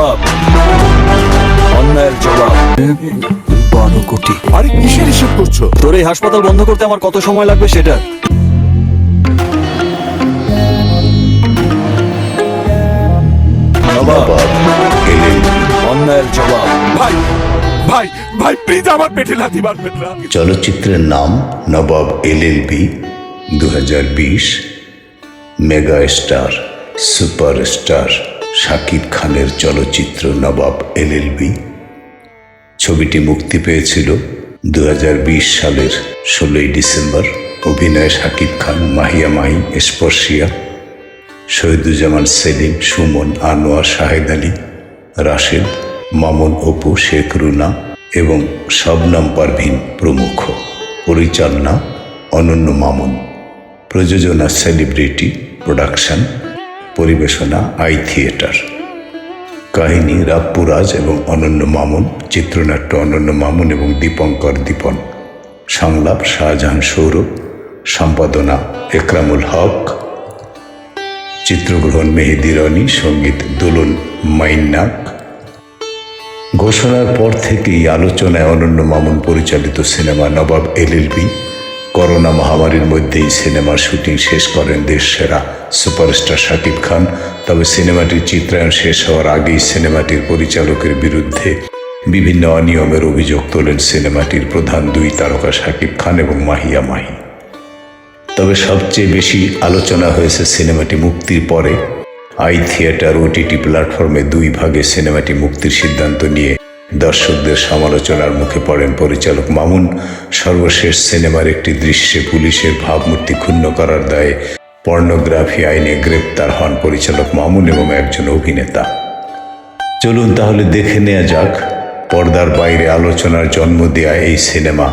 নবাব অন্যায়ের জবাব। বারো কোটি আরে কিসের হিসেব করছ? তোর এই হাসপাতাল বন্ধ করতে আমার কত সময় লাগবে সেটা? নবাব অন্যায়ের জবাব। ভাই ভাই ভাই প্লিজ আমার পেটে লাথি মারবেন না। চলচ্চিত্রের নাম নবাব এলএলবি দু হাজার বিশ মেগা স্টার সুপারস্টার। শাকিব খানের চলচ্চিত্র নবাব এলএলবি। ছবিটি মুক্তি পেয়েছিল দু হাজার বিশ সালের ষোলোই ডিসেম্বর। অভিনয়ে শাকিব খান, মাহিয়া মাহি স্পর্শিয়া শহীদুজ্জামান সেলিম, সুমন, আনোয়ার, শাহেদ আলী, রাশেদ, মামুন, অপু, শেখ রুনা এবং শবনম পারভিন প্রমুখ। পরিচালনা অনন্য মামুন। প্রযোজনা সেলিব্রিটি, প্রোডাকশন পরিবেশনা, আই থিয়েটার। কাহিনী রাপ্পুরাজ এবং অনন্য মামুন, চিত্রনাট্য অনন্য মামুন এবং দীপঙ্কর দীপন। সংলাপ, শাহজাহান সৌরভ। সম্পাদনা, একরামুল হক। চিত্রগ্রহণ, মেহেদি রনি, সংগীত দোলন মাইন্নাক। ঘোষণার পর থেকেই আলোচনায় অনন্য মামুন পরিচালিত সিনেমা নবাব এলএলবি করোনা মহামারীর মধ্যেই সিনেমার শুটিং শেষ করেন দেশ সেরা সুপারস্টার শাকিব খান। তবে সিনেমাটির চিত্রায়ন শেষ হওয়ার আগেই সিনেমাটির পরিচালকের বিরুদ্ধে বিভিন্ন অনিয়মের অভিযোগ তোলেন সিনেমাটির প্রধান দুই তারকা শাকিব খান এবং মাহিয়া মাহি। তবে সবচেয়ে বেশি আলোচনা হয়েছে সিনেমাটি মুক্তির পরে। আই থিয়েটার ওটিটি প্ল্যাটফর্মে দুই ভাগে সিনেমাটি মুক্তির সিদ্ধান্ত নিয়ে দর্শকদের সমালোচনার মুখে পড়েন পরিচালক মামুন। সর্বশেষ সিনেমার একটি দৃশ্যে পুলিশের ভাবমূর্তি ক্ষুণ্ণ করার দায়ে পর্নোগ্রাফি আইনে গ্রেপ্তার হন পরিচালক মামুন এবং একজন অভিনেতা। চলুন তাহলে দেখে নেওয়া যাক, পর্দার বাইরে আলোচনার জন্ম দেয়া এই সিনেমা,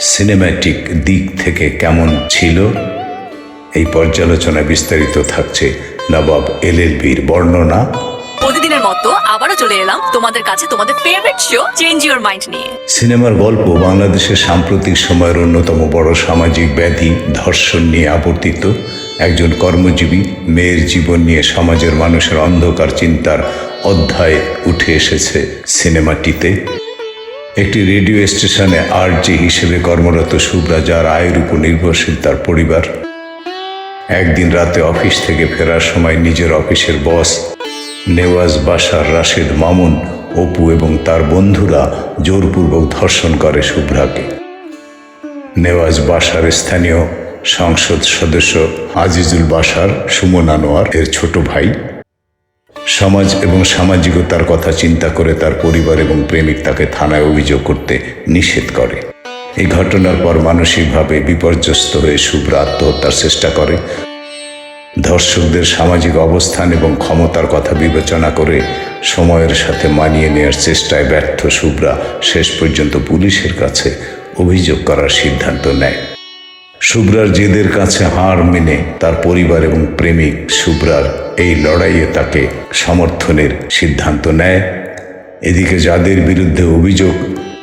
সিনেম্যাটিক দিক থেকে কেমন ছিল? এই পর্যালোচনা বিস্তারিত থাকছে নবাব এলএলবির বর্ণনা। প্রতিদিনের মতো আবারও চলে এলাম তোমাদের কাছে তোমাদের favourite show change your mind নিয়ে। সিনেমার গল্প বাংলাদেশের সাম্প্রতিক সময়ের অন্যতম বড় সামাজিক ব্যাধি, ধর্ষণ নিয়ে আবর্তিত, একজন কর্মজীবী মেয়ের জীবন নিয়ে সমাজের মানুষের অন্ধকার চিন্তার অধ্যায় উঠে এসেছে সিনেমাটিতে। একটি রেডিও স্টেশনে আর আরজি হিসেবে কর্মরত শুভ্রা যার আয়ের উপর নির্ভরশীল তার পরিবার। একদিন রাতে অফিস থেকে ফেরার সময় নিজের অফিসের বস নেওয়াজ বাসার রাশেদ মামুন, অপু এবং তার বন্ধুরা জোরপূর্বক ধর্ষণ করে শুভ্রাকে। নেওয়াজ বাসার স্থানীয় সংসদ সদস্য আজিজুল বাসার সুমন আনোয়ার, এর ছোট ভাই। সমাজ এবং সামাজিকতার কথা চিন্তা করে তার পরিবার এবং প্রেমিক তাকে থানায় অভিযোগ করতে নিষেধ করে। এই ঘটনার পর মানসিকভাবে বিপর্যস্ত হয়ে শুভ্রা আত্মহত্যার চেষ্টা করে। ধর্ষকদের সামাজিক অবস্থান এবং ক্ষমতার কথা বিবেচনা করে সময়ের সাথে মানিয়ে নেওয়ার চেষ্টায় ব্যর্থ শুভ্রা শেষ পর্যন্ত পুলিশের কাছে অভিযোগ করার সিদ্ধান্ত নেয়। শুভ্রার জেদের কাছে হার মেনে তার পরিবার এবং প্রেমিক শুভ্রার এই লড়াইয়ে তাকে সমর্থনের সিদ্ধান্ত নেয়। এদিকে যাদের বিরুদ্ধে অভিযোগ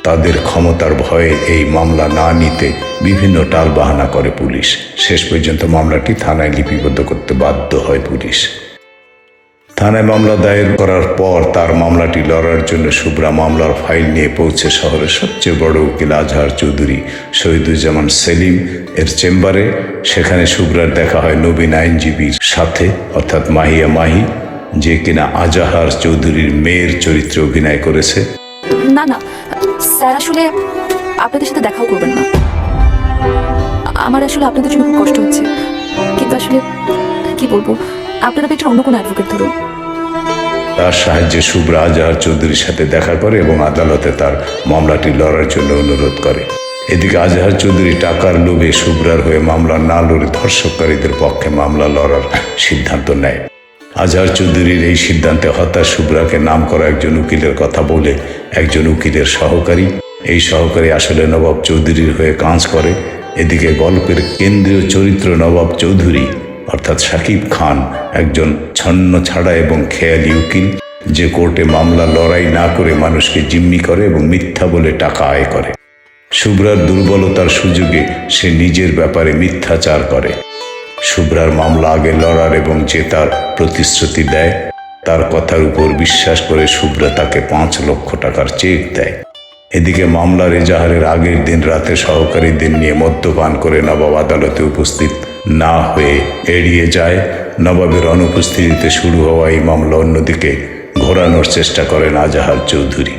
তাদের ক্ষমতার ভয়ে এই মামলা না নিতে বিভিন্ন টালবাহানা করে পুলিশ। শেষ পর্যন্ত মামলাটি থানায় লিপিবদ্ধ করতে বাধ্য হয় পুলিশ। থানায় মামলা দায়ের করার পর তার মামলাটি লড়ার জন্য শুভ্রা মামলার ফাইল নিয়ে পৌঁছে শহরের সবচেয়ে বড় উকিল আজহার চৌধুরী শহীদুজ্জামান সেলিম এর চেম্বারে। সেখানে শুভ্রার দেখা হয় নবীন আইনজীবীর সাথে, অর্থাৎ মাহিয়া মাহি, যে কিনা আজাহার চৌধুরীর মেয়ের চরিত্রে অভিনয় করেছে। না না। স্যার, আসলে আপনাদের সাথে দেখাও করবেন না। আমার আসলে আপনাদের জন্য কষ্ট হচ্ছে। কিন্তু আসলে, কি বলব, আপনারা বেটার অন্য কোনো অ্যাডভোকেট ধরুন। তার সাহায্যে শুভ্রা আজহার চৌধুরীর সাথে দেখা করে এবং আদালতে তার মামলাটি লড়ার জন্য অনুরোধ করে। এদিকে আজহার চৌধুরী টাকার লোভে শুভ্রার হয়ে মামলা না লড়ে ধর্ষককারীদের পক্ষে মামলা লড়ার সিদ্ধান্ত নেয়। আজহার চৌধুরীর এই সিদ্ধান্তে হতাশ শুভ্রাকে নাম করা একজন উকিলের কথা বলে একজন উকিলের সহকারী, এই সহকারী আসলে নবাব চৌধুরীর হয়ে কাজ করে। এদিকে গল্পের কেন্দ্রীয় চরিত্র নবাব চৌধুরী, অর্থাৎ শাকিব খান, একজন ছন্ন ছাড়া এবং খেয়ালি উকিল, যে কোর্টে মামলা লড়াই না করে মানুষকে জিম্মি করে এবং মিথ্যা বলে টাকা আয় করে। শুভ্রার দুর্বলতার সুযোগে সে নিজের ব্যাপারে মিথ্যাচার করে। শুভ্রার মামলা আগে লড়ার এবং জেতার প্রতিশ্রুতি দেয়, তার কথার উপর বিশ্বাস করে শুভ্রা তাকে পাঁচ লক্ষ টাকার চেক দেয়। এদিকে মামলার এজাহারের আগের দিন রাতে সহকারীদের নিয়ে মদ্যপান করে নবাব আদালতে উপস্থিত না হয়ে এড়িয়ে যায়। নবাবের অনুপস্থিতিতে শুরু হওয়া এই মামলা অন্যদিকে ঘোরানোর চেষ্টা করেন আজাহার চৌধুরী।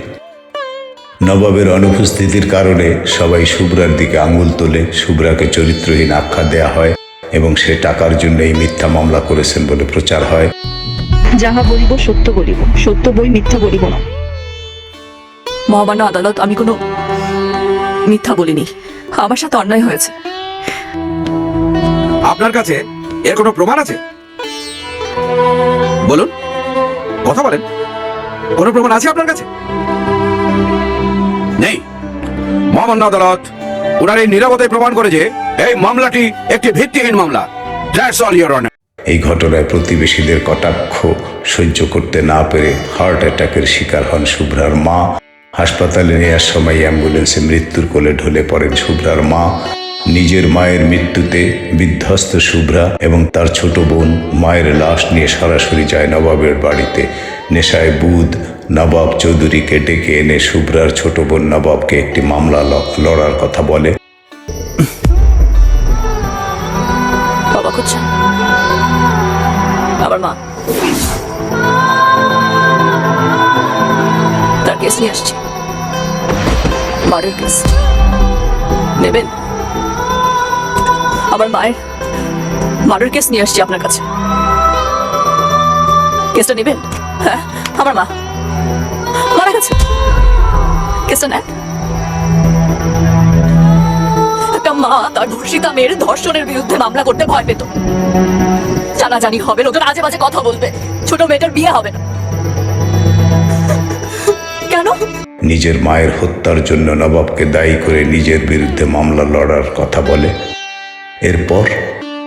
নবাবের অনুপস্থিতির কারণে সবাই শুভ্রার দিকে আঙুল তোলে শুভ্রাকে চরিত্রহীন আখ্যা দেয়া হয়। এবং সে টাকার জন্য এই মিথ্যা মামলা করেছেন বলে প্রচার হয়। যাহা বলিব সত্য বলিব সত্য বই মিথ্যা বলিব না। মহামান্য আদালত আমি কোনো মিথ্যা বলিনি। আমার সাথে অন্যায় হয়েছে। আপনার কাছে এর কোনো প্রমাণ আছে? বলুন। কথা বলেন। কোনো প্রমাণ আছে আপনার কাছে? নেই। মহামান্য আদালত ওনার এই নিরাপত্তায় প্রমাণ করে যে এই মামলাটি একটি ভিত্তিহীন মামলা। অল এই ঘটনায় প্রতিবেশীদের কটাক্ষ সহ্য করতে না পেরে হার্ট অ্যাটাকের শিকার হন শুভ্রার মা। হাসপাতালে নেওয়ার সময় অ্যাম্বুলেন্সে মৃত্যুর কোলে ঢলে পড়েন শুভ্রার মা। নিজের মায়ের মৃত্যুতে বিধ্বস্ত শুভ্রা এবং তার ছোট বোন মায়ের লাশ নিয়ে সরাসরি যায় নবাবের বাড়িতে। নেশায় বুধ নবাব চৌধুরীকে ডেকে এনে শুভ্রার ছোট বোন নবাবকে একটি মামলা লড়ার কথা বলে। নিয়ে আসছি। Murder case. নেবেন? আমার মায়ের মার্ডার কেস নিয়ে আসছি আপনার কাছে। কেসটা নেবেন? হ্যাঁ আমার মা। মারা গেছে। কেসটা নেন। একটা মা তার ধর্ষিতা মেয়ের ধর্ষণের বিরুদ্ধে মামলা করতে ভয় পেত। জানাজানি হবে লোকজন আজে বাজে কথা বলবে। ছোট মেয়েটার বিয়ে হবে না। নিজের মায়ের হত্যার জন্য নবাবকে দায়ী করে নিজের বিরুদ্ধে মামলা লড়ার কথা বলে। এরপর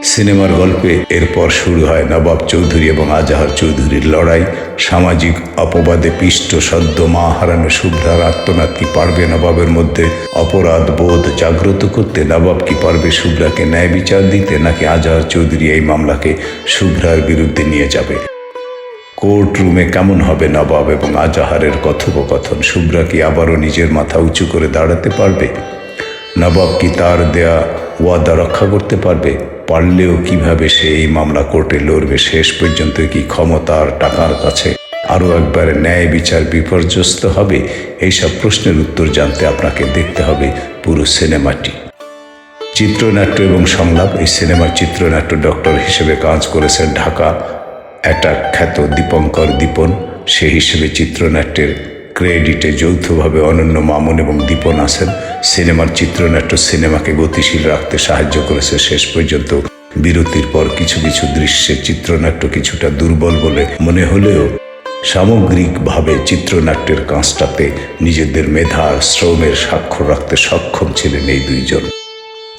সিনেমার গল্পে এরপর শুরু হয় নবাব চৌধুরী এবং আজাহার চৌধুরীর লড়াই। সামাজিক অপবাদে পিষ্ট, সদ্য মা হারানো শুভ্রার আত্মনাথ কি পারবে নবাবের মধ্যে? অপরাধ, বোধ জাগ্রত করতে নবাব কি পারবে শুভ্রাকে ন্যায় বিচার দিতে, নাকি আজাহার চৌধুরী এই মামলাকে শুভ্রার বিরুদ্ধে নিয়ে যাবে? কোর্ট রুমে কেমন হবে নবাব এবং আজাহারের কথোপকথন? শুভ্রা কি আবারও নিজের মাথা উঁচু করে দাঁড়াতে পারবে? নবাব কি তার দেয়া ওয়াদা রক্ষা করতে পারবে? পারলেও কীভাবে সে এই মামলা কোর্টে লড়বে? শেষ পর্যন্ত কি ক্ষমতার টাকার কাছে আরও একবার ন্যায় বিচার বিপর্যস্ত হবে? এইসব প্রশ্নের উত্তর জানতে আপনাকে দেখতে হবে পুরো সিনেমাটি। চিত্রনাট্য এবং সংলাপ, এই সিনেমার চিত্রনাট্য ডক্টর হিসেবে কাজ করেছেন ঢাকা একটা খ্যাত দীপঙ্কর দীপন, সে হিসেবে চিত্রনাট্যের ক্রেডিটে যৌথভাবে অনন্য মামুন এবং দীপন আছেন। সিনেমার চিত্রনাট্য সিনেমাকে গতিশীল রাখতে সাহায্য করেছে শেষ পর্যন্ত। বিরতির পর কিছু কিছু দৃশ্যের চিত্রনাট্য কিছুটা দুর্বল বলে মনে হলেও সামগ্রিকভাবে চিত্রনাট্যের কাঁচটাতে নিজেদের মেধা শ্রমের স্বাক্ষর রাখতে সক্ষম ছিলেন এই দুইজন।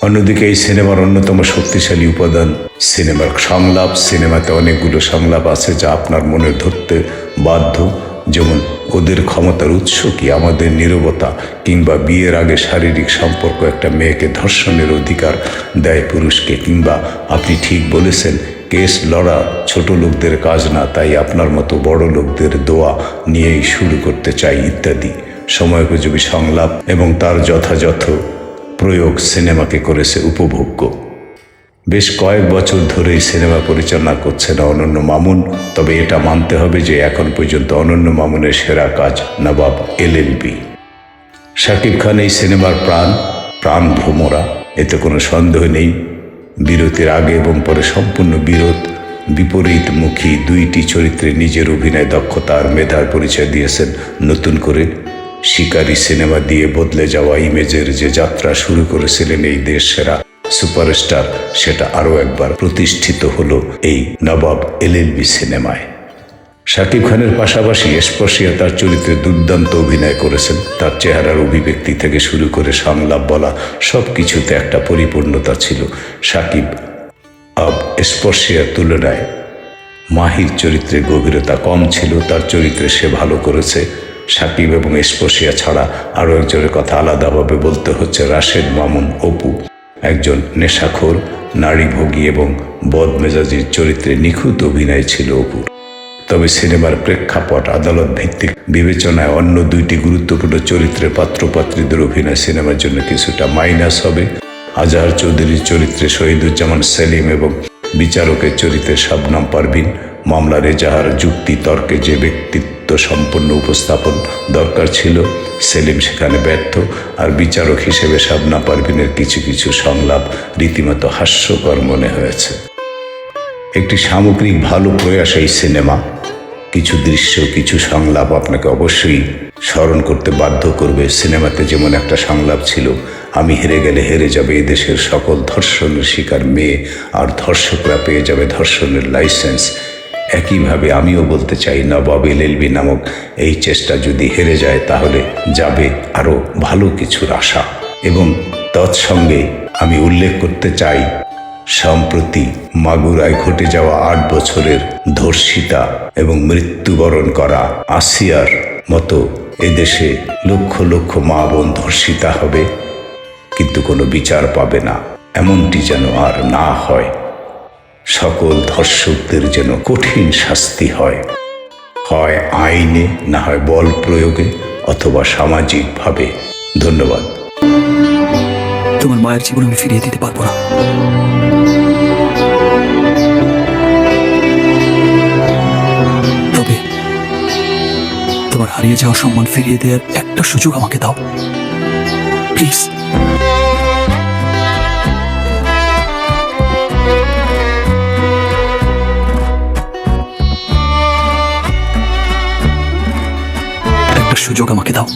অন্যদিকে এই সিনেমার অন্যতম শক্তিশালী উপাদান সিনেমার সংলাপ। সিনেমাতে অনেকগুলো সংলাপ আছে যা আপনার মনে ধরতে বাধ্য। যেমন, ওদের ক্ষমতার উৎস কি? আমাদের নীরবতা কিংবা বিয়ের আগে শারীরিক সম্পর্ক একটা মেয়েকে ধর্ষণের অধিকার দেয় পুরুষকে, কিংবা আপনি ঠিক বলেছেন, কেস লড়া ছোট লোকদের কাজ না, তাই আপনার মতো বড় লোকদের দোয়া নিয়েই শুরু করতে চাই, ইত্যাদি। সময়োপযোগী সংলাপ এবং তার যথাযথ প্রয়োগ সিনেমাকে করেছে উপভোগ্য। বেশ কয়েক বছর ধরেই সিনেমা পরিচালনা করছেন অনন্য মামুন, তবে এটা মানতে হবে যে এখন পর্যন্ত অনন্য মামুনের সেরা কাজ নবাব এলএলবি। শাকিব খান এই সিনেমার প্রাণ প্রাণ ভ্রমরা এতে কোনো সন্দেহ নেই। বিরতির আগে এবং পরে সম্পূর্ণ বিরোধ, বিপরীতমুখী দুইটি চরিত্রে নিজের অভিনয় দক্ষতা আর মেধার পরিচয় দিয়েছেন নতুন করে শিকারী সিনেমা দিয়ে বদলে যাওয়া ইমেজের যে যাত্রা শুরু করেছিলেন এই দেশ সেরা সুপারস্টার, সেটা আরও একবার প্রতিষ্ঠিত হলো এই নবাব এলএলবি সিনেমায়। শাকিব খানের পাশাপাশি স্পর্শিয়া তার চরিত্রে দুর্দান্ত অভিনয় করেছেন। তার চেহারার অভিব্যক্তি থেকে শুরু করে সংলাপ বলা সব কিছুতে একটা পরিপূর্ণতা ছিল। শাকিব আব স্পর্শিয়ার তুলনায় মাহির চরিত্রে গভীরতা কম ছিল, তার চরিত্রে সে ভালো করেছে। সাকিব এবং স্পর্শিয়া ছাড়া আরও একজনের কথা আলাদাভাবে বলতে হচ্ছে রাশেদ মামুন অপু। একজন নেশাখোর, নারীভোগী এবং বদমেজাজির চরিত্রে নিখুঁত অভিনয় ছিল অপুর তবে সিনেমার প্রেক্ষাপট, আদালত ভিত্তিক বিবেচনায় অন্য দুইটি গুরুত্বপূর্ণ চরিত্রে পাত্রপাত্রীদের অভিনয় সিনেমার জন্য কিছুটা মাইনাস হবে। আজহার চৌধুরীর চরিত্রে শহীদুজ্জামান সেলিম এবং বিচারকের চরিত্রে শাবনাম পারভিন। মামলার এজাহার যুক্তি তর্কে যে ব্যক্তিত্ব সম্পন্ন উপস্থাপন দরকার ছিল। সেলিম সেখানে ব্যর্থ আর বিচারক হিসেবে শাবনা পারভিনের কিছু কিছু সংলাপ রীতিমতো হাস্যকর মনে হয়েছে। একটি সামগ্রিক ভালো প্রয়াস এই সিনেমা। কিছু দৃশ্য, কিছু সংলাপ আপনাকে অবশ্যই স্মরণ করতে বাধ্য করবে। সিনেমাতে যেমন একটা সংলাপ ছিল, আমি হেরে গেলে হেরে যাবে এদেশের সকল ধর্ষণের শিকার মেয়ে, আর ধর্ষকরা পেয়ে যাবে ধর্ষণের লাইসেন্স। একইভাবে আমিও বলতে চাই নবাব এলএলবি নামক এই চেষ্টা যদি হেরে যায়, তাহলে যাবে আরও ভালো কিছুর আশা। এবং তৎসঙ্গে আমি উল্লেখ করতে চাই, সম্প্রতি মাগুরায় ঘটে যাওয়া আট বছরের ধর্ষিতা এবং মৃত্যুবরণ করা আসিয়ার মতো এদেশে লক্ষ লক্ষ মা বোন ধর্ষিতা হবে, কিন্তু কোনো বিচার পাবে না। এমনটি যেন আর না হয়। সকল ধর্ষকদের যেন কঠিন শাস্তি হয়। হয় আইনে, না হয় বল প্রয়োগে অথবা সামাজিকভাবে। ধন্যবাদ। তোমার মায়ের জীবন আমি ফিরিয়ে দিতে পারব না। তবে তোমার হারিয়ে যাওয়া সম্মান ফিরিয়ে দেওয়ার একটা সুযোগ আমাকে দাও। প্লিজ। সুযোগ আমাকে দাও।